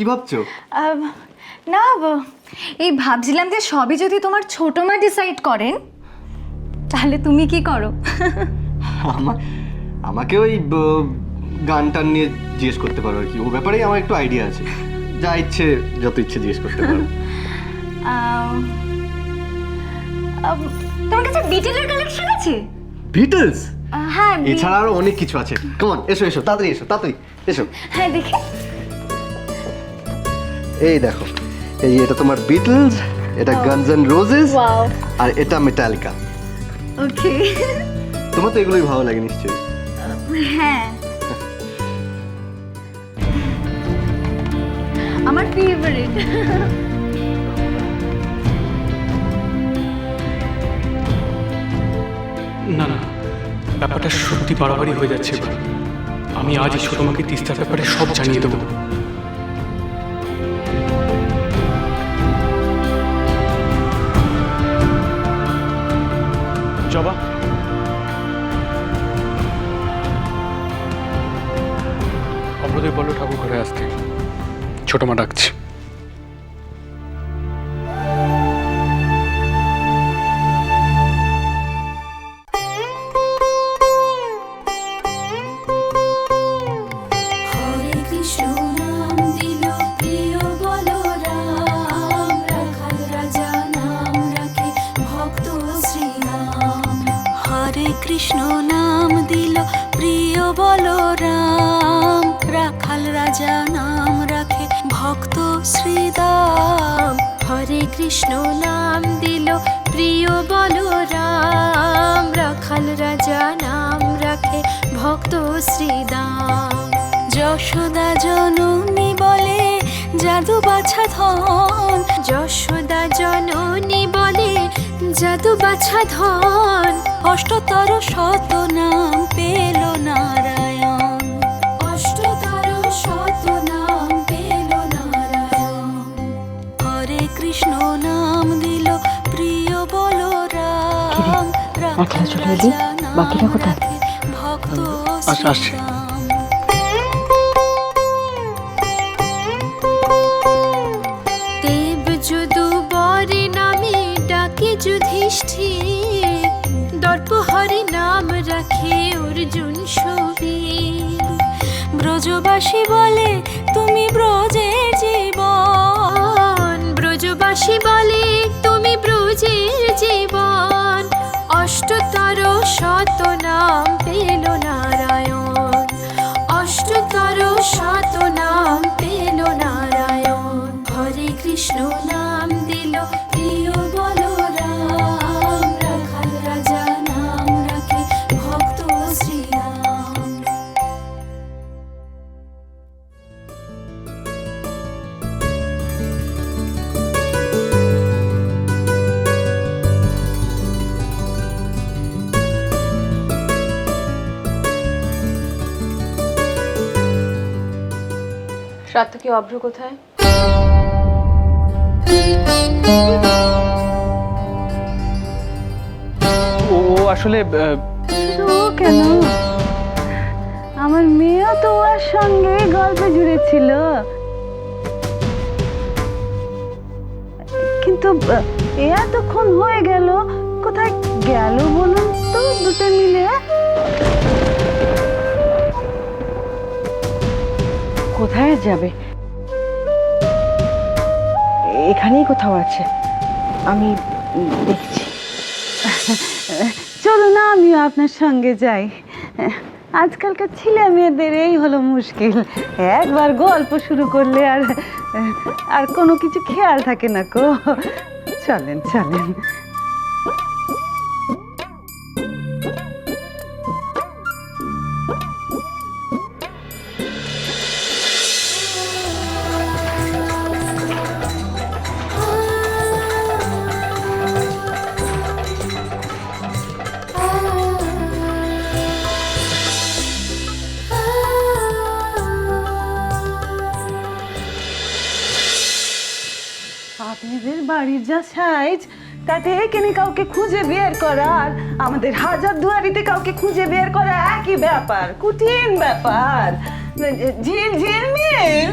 কি ভাবছ? না এই ভাবছিলাম যে সবই যদি তোমার ছোট মা ডিসাইড করেন তাহলে তুমি কি করো? আমার আমাকে ওই গান টান নিয়ে জিজ্ঞেস করতে পারো আর কি। ও ব্যাপারেই আমার একটু আইডিয়া আছে। যা ইচ্ছে যত ইচ্ছে জিজ্ঞেস করতে পারো। তোমার কাছে বিটেলের কালেকশন আছে? বিটলস হ্যাঁ এছাড়া আরও অনেক কিছু আছে। কেমন এসো এসো তাড়াতাড়ি এসো তাড়াতাড়ি এসো। হ্যাঁ দেখি। এই দেখো এই এটা তোমার বিটলস এটা গানস এন্ড রোজেস ওয়াও আর এটা মেটালিকা ওকে তোমার তো এগুলোই ভালো লাগে নিশ্চয়ই। হ্যাঁ। আমার ফেভারিট না না ব্যাপারটা সত্যি বাড়াবাড়ি হয়ে যাচ্ছে এবার। আমি আজই ছোট মাকে তিস্তার ব্যাপারে সব জানিয়ে দেবো। অমরদেব বলল ঠাকুর ঘরে আসতে ছোট মা ডাকছে। কৃষ্ণ নাম দিল প্রিয় বলরাম। রাখাল রাজা নাম রাখে ভক্ত শ্রীদাম। হরে কৃষ্ণ নাম দিল প্রিয় বলরাম। রাখাল রাজা নাম রাখে ভক্ত শ্রীদাম। যশোদা জননী বলে জাদু বাছা ধন। যশোদা জননী বলে জাদু বাছা ধন। অষ্টতর শত নাম পেল নারায়ণ আমার খেলা ছোট দিদি, বাকিরা কোথায়? আসছি। যুধিষ্ঠির দর্প হরি নাম রাখে অর্জুন সুবীর ব্রজবাসী বলে তুমি ব্রজের জীবন ব্রজবাসী বলে তুমি ব্রজের জীবন অষ্টতর শত নাম পেল নারায়ণ। অষ্টতর শত নাম পেল নারায়ণ। হরে কৃষ্ণ নাম দিল, প্রিয় বলরাম সার্থকী অভ্র কোথায়? ও আসলে তো কেন? আমার মেয়েও তো ওর সঙ্গে গল্পে জুড়েছিল। কিন্তু এ এতক্ষণ হয়ে গেল কোথায় গেল বলুন তো দুটো মিলে? কোথায় যাবে? এখানেই কোথাও আছে। আমি দেখছি। চলো না, আমিও আপনার সঙ্গে যাই। আজকালকার ছেলে মেয়েদের এই হলো মুশকিল। একবার গল্প শুরু করলে আর আর কোনো কিছু খেয়াল থাকে না কো। চলেন চলেন। সাইজ তাতে এখানে কাউকে খুঁজে বের করা আর আমাদের হাজার দুয়ারিতে কাউকে খুঁজে বের করা একই ব্যাপার কঠিন ব্যাপার। ঝিল ঝিল মিল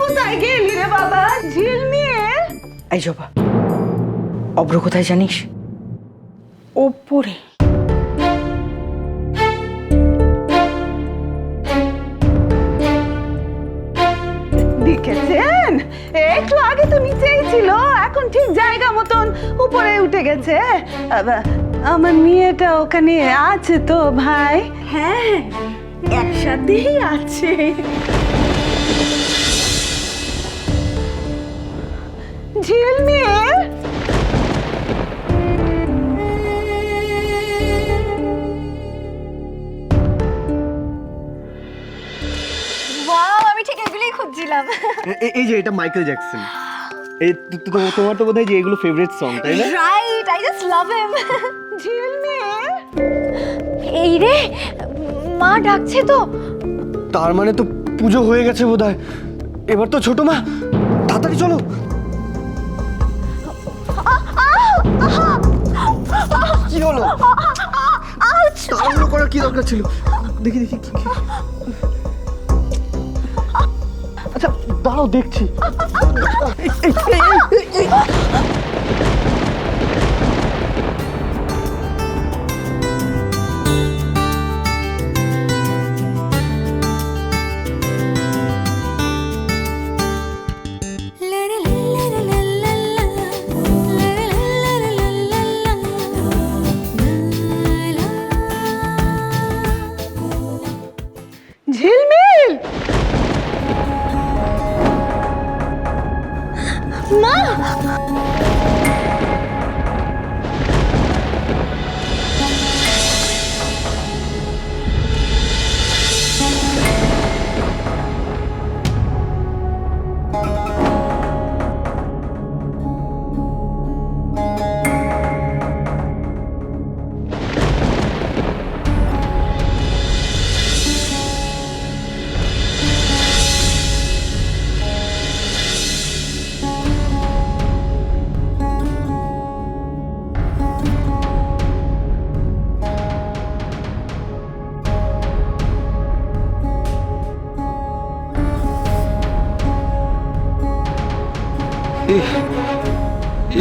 কোথায় গেলি রে বাবা? ঝিলমিল এই জবা অভ্র কোথায় জানিস? ওপরে। দেখেছেন? একটু আগে তো নিচেই ছিল এখন ঠিক জায়গা মতন উপরে উঠে গেছে। আমার মেয়েটা ওখানে আছে তো ভাই? হ্যাঁ একসাথেই আছে। ঝিলমিল? এই যে এটা মাইকেল জ্যাকসন এই তোমার তো বোধহয় যে এগুলো ফেভারিট সং তাই না right I just love him ঝিলমিল এই রে মা ডাকছে তো তার মানে তো পুজো হয়ে গেছে বোধহয় এবার তো ছোট মা তাড়াতাড়ি চলো কি হলো তাড়াহুড়ো করার কি দরকার ছিল দেখি দেখি আচ্ছা দাঁড়াও দেখছি।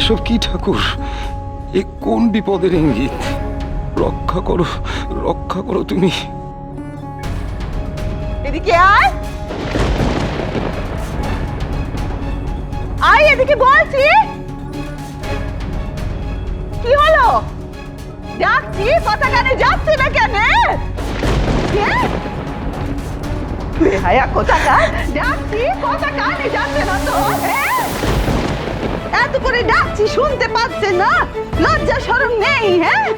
এসব কি ঠাকুর? এ কোন বিপদের ইঙ্গিত? রক্ষা করো রক্ষা করো তুমি। এদিকে আয়। আয় এদিকে বলছি। কি হলো? ডাকছি, কথা কানে যাচ্ছে না কেন? বেহায়া কোথাকার? ডাকছি, কথা যাচ্ছে না তো? হ্যাঁ? ডাকছি শুনতে পাচ্ছে না? লজ্জা সরম নেই হ্যাঁ?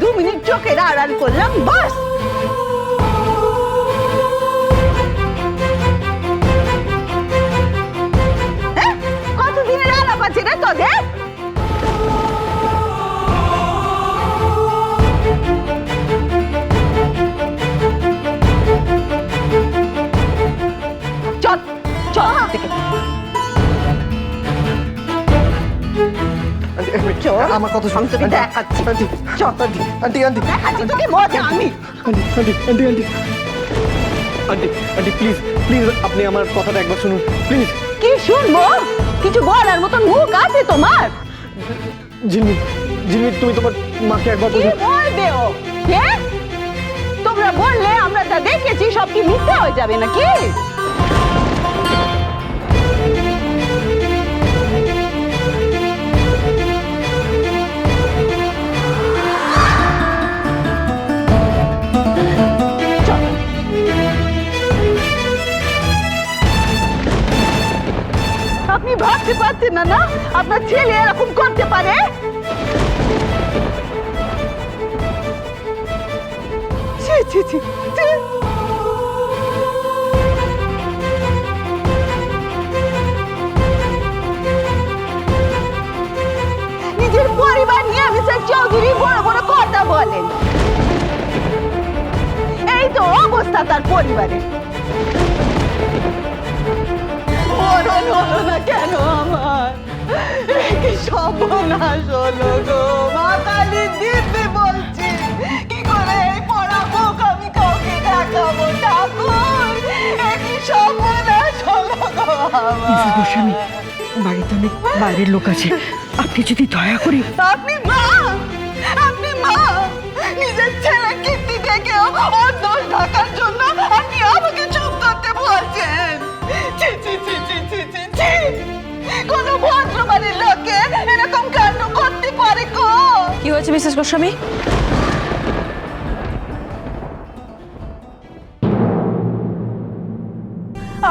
দু মিনিট চোখের আড়াল করলাম, বাস! হ্যাঁ? কতদিনের আলাপ আছে রে তোদের? আমার কথা আমি তোকে শুনুন দেখাচ্ছি। আন্টি আন্টি আন্টি দেখাচ্ছি তোকে মজা আমি। Aunty aunty aunty aunty. Aunty aunty please please আপনি আমার কথাটা একবার শুনুন। প্লিজ কি শুনব? কিছু বলার মতন মুখ আছে তোমার? জিন্নি জিন্নি তুমি তোমার মাকে একবার কি বলবে ও? হ্যাঁ? তোমরা বললে আমরা যা দেখেছি সব কি মিথ্যে হয়ে যাবে নাকি? আপনার ছেলে এরকম করতে পারে? ছি ছি ছি ছি। নিজের পরিবার নিয়ে মিস্টার চৌধুরী বড় বড় কথা বলেন। এই তো অবস্থা তার পরিবারের কেন আমার? কি সর্বনাশ হলো গো মা কালী বলছি কি করে এই আমি কাউকে দেখাবো ঠাকুর কি সর্বনাশ হলো গো গোস্বামী, বাড়িতে অনেক বাইরের লোক আছে। আপনি যদি দয়া করে আপনি মা! আপনি মা! নিজের ছেলে মিসেস গোস্বামী?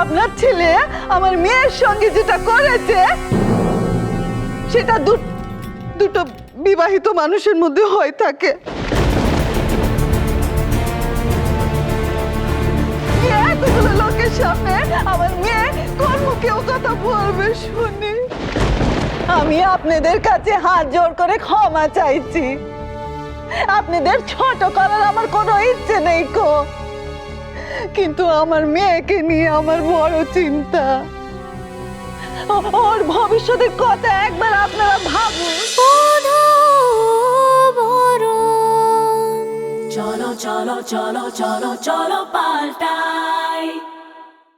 আপনার ছেলে আমার মেয়ের সঙ্গে যেটা করেছে, সেটা দুটো বিবাহিত মানুষের মধ্যে হয়ে থাকে। এতগুলো লোকের সামনে আমার মেয়ে মুখে কথা বলবে শুনি। আমি আপনাদের কাছে হাত জোর করে ক্ষমা চাইছি। আপনাদের ছোট করার আমার কোনো ইচ্ছে নেই কো কিন্তু আমার মেয়েকে নিয়ে আমার বড় চিন্তা। ওর ভবিষ্যতের কথা একবার আপনারা ভাবুন। চলো চলো চলো চলো চলো, পাল্টাই।